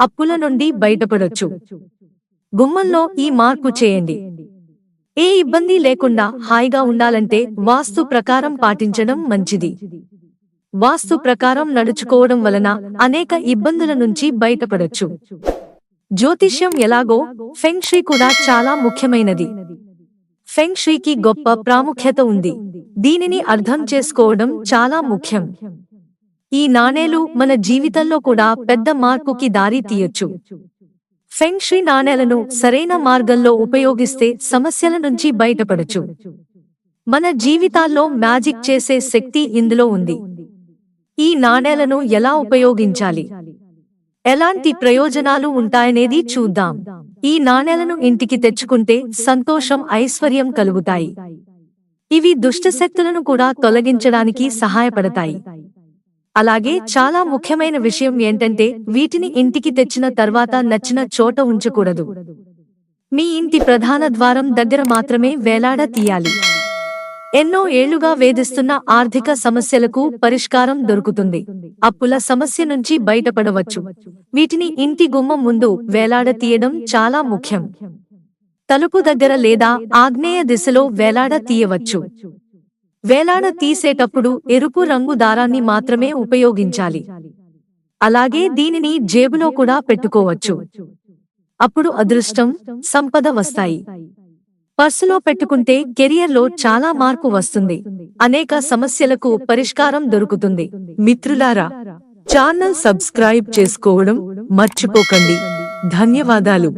అప్పుల నుండి బయటపడొచ్చు. గుమ్మంలో ఈ మార్పు చేయండి. ఏ ఇబ్బంది లేకుండా హాయిగా ఉండాలంటే వాస్తు ప్రకారం పాటించడం మంచిది. వాస్తు ప్రకారం నడుచుకోవడం వలన అనేక ఇబ్బందుల నుంచి బయటపడొచ్చు. జ్యోతిష్యం ఎలాగో ఫెంగ్ షీ కూడా చాలా ముఖ్యమైనది. ఫెంగ్షీకి గొప్ప ప్రాముఖ్యత ఉంది. దీనిని అర్థం చేసుకోవడం చాలా ముఖ్యం. ఈ నాణేలు మన జీవితంలో కూడా పెద్ద మార్పుకి దారి తీయొచ్చు. ఫెంగ్షీ నాణేలను సరైన మార్గంలో ఉపయోగిస్తే సమస్యల నుంచి బయటపడచ్చు. మన జీవితాల్లో మ్యాజిక్ చేసే శక్తి ఇందులో ఉంది. ఈ నాణేలను ఎలా ఉపయోగించాలి? ఎలాంటి ప్రయోజనాలు ఉంటాయనేది చూద్దాం. ఈ నాణేలను ఇంటికి తెచ్చుకుంటే సంతోషం ఐశ్వర్యం కలుగుతాయి. ఇవి దుష్టశక్తులను కూడా తొలగించడానికి సహాయపడతాయి. అలాగే చాలా ముఖ్యమైన విషయం ఏంటంటే వీటిని ఇంటికి తెచ్చిన తర్వాత నచ్చిన చోట ఉంచకూడదు. మీ ఇంటి ప్రధాన ద్వారం దగ్గర మాత్రమే వేలాడ తీయాలి. ఎన్నో ఏళ్ళుగా వేధిస్తున్న ఆర్థిక సమస్యలకు పరిష్కారం దొరుకుతుంది. అప్పుల సమస్య నుంచి బయటపడవచ్చు. వీటిని ఇంటి గుమ్మం ముందు వేలాడ తీయడం చాలా ముఖ్యం. తలుపు దగ్గర లేదా ఆగ్నేయ దిశలో వేలాడ తీయవచ్చు. వేలాడ తీసేటప్పుడు ఎరుపు రంగు దారాన్ని మాత్రమే ఉపయోగించాలి. అలాగే దీనిని జేబులో కూడా పెట్టుకోవచ్చు. అప్పుడు అదృష్టం సంపద వస్తాయి. పర్సులో పెట్టుకుంటే కెరియర్లో చాలా మార్పు వస్తుంది. అనేక సమస్యలకు పరిష్కారం దొరుకుతుంది. మిత్రులారా ఛానల్ సబ్స్క్రైబ్ చేసుకోవడం మర్చిపోకండి. ధన్యవాదాలు.